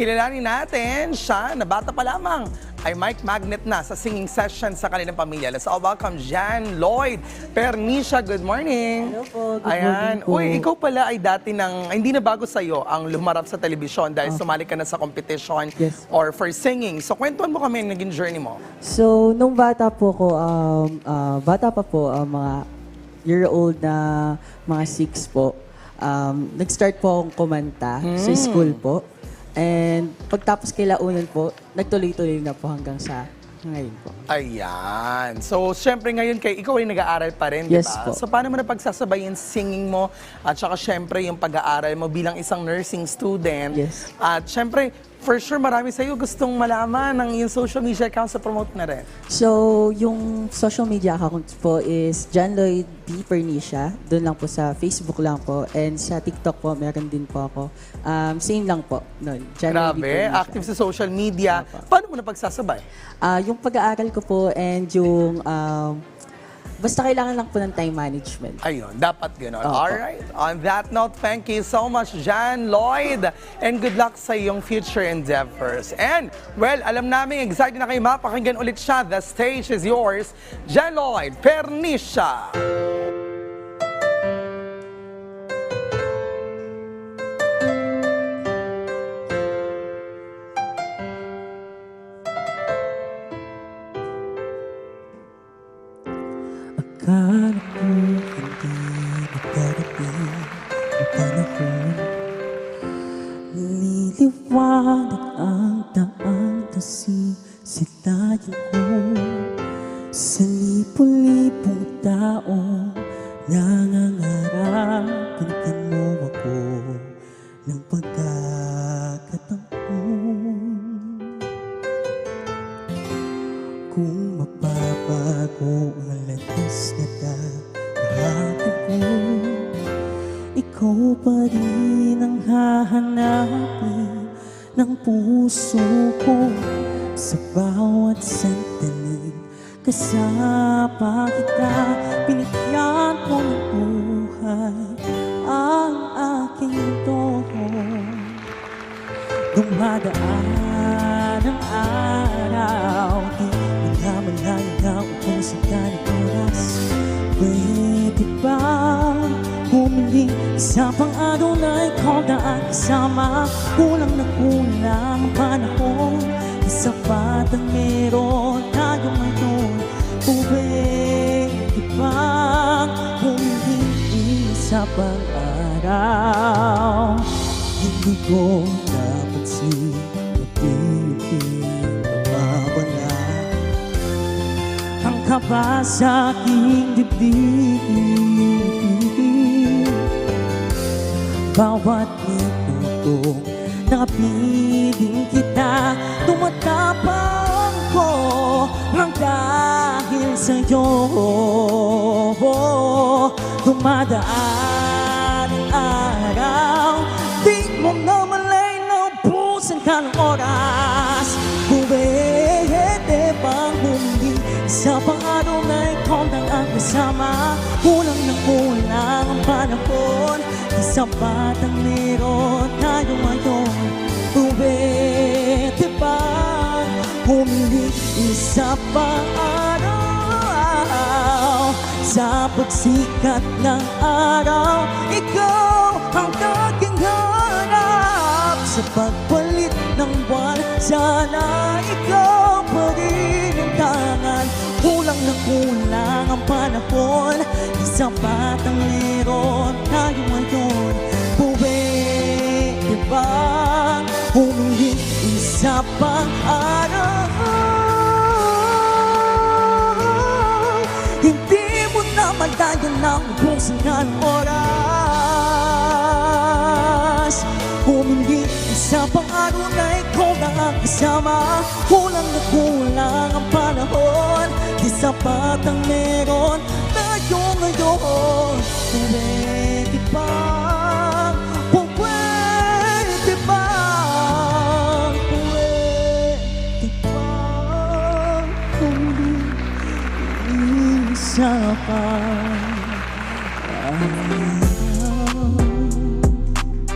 Kilalanin natin siya na bata pa lamang ay mic magnet na sa singing session sa kanilang pamilya. Let's all welcome Jan Lloyd Pernisha. Good morning. Hello po, good Ayan. morning po. Uy, ikaw pala ay dati ng, ay, hindi na bago sa'yo ang lumarap sa telebisyon dahil sumali ka na sa competition Ah. Yes. or for singing. So, kwentuhan mo kami ang naging journey mo. So, nung bata po ko, um, ah, bata pa po, ah, mga year old na mga six po, um, nag-start po akong kumanta sa school po. And pagtapos kilaunan po, nagtuloy-tuloy na po hanggang sa ngayon po. Ayan. So, syempre ngayon kay ikaw ay nag-aaral pa rin, di Yes ba? po. So, paano mo na pagsasabayin singing mo at saka syempre yung pag-aaral mo bilang isang nursing student? Yes. At syempre, for sure marami sa'yo gustong malaman ng yung social media account sa promote na rin. So, yung social media account po is John Lloyd D. Pernisha. Doon lang po sa Facebook lang po. And sa TikTok po, meron din po ako. Um, same lang po. Noon. John Lloyd D. Grabe, active sa social media. Paano mo na pagsasabay? Ah, yung pag-aaral ko po and yung um, basta kailangan lang po ng time management. Ayun, dapat gano'n. Opo. Alright. On that note, thank you so much, Jan Lloyd. And good luck sa iyong future endeavors. And, well, alam namin, excited na kayo mapakinggan ulit siya. The stage is yours. Jan Lloyd, Pernisha. Akala ko hindi magdarating ang panahon Niliwanag ang daang nasisitayan ko. Sa lipo-lipong tao Nangangarap Bigyan mo ako ng pagkakataon. Kung mapapago ang landas na. Dahagan ko Ikaw pa rin ang hahanapin ng puso ko. Sa bawat sandali kasama kita. Binigyan ko ng buhay ang aking mundo. Dumadaan ang araw ka ng oras Pwede ba humiling Isa pang araw na ikaw na kasama? Kulang na kulang ang panahon Isa pa ang meron tayo ngayon Pwede ba humiling Isa pang araw? Hindi ko Ang kaba sa aking dibdib. Bawat minuto Nakapiling kita. Tumatapang ko Nang dahil sa'yo. Dumadaan ang araw Di mo na malay na ubusan ka ng oras. Pwede bang hindi Sa kasama Kulang na kulang ang panahon. Di sapat ang meron tayo ngayon. Pwede bang humili isa pang araw. Sa pagsikat ng araw Ikaw ang aking hanap Sa pagpalit ng buwan Sana sapat ang meron tayo ngayon Pwede bang humili isa pang araw Hindi mo na malayan ng puso ng oras. Humindi sa pang-araw na ikaw na ang kasama. Kulang na kulang ang panahon. Di sapat ang meron Yo ngayon, pwede pa. Kung pwede pa Pwede pa. Kung isa pa. Ay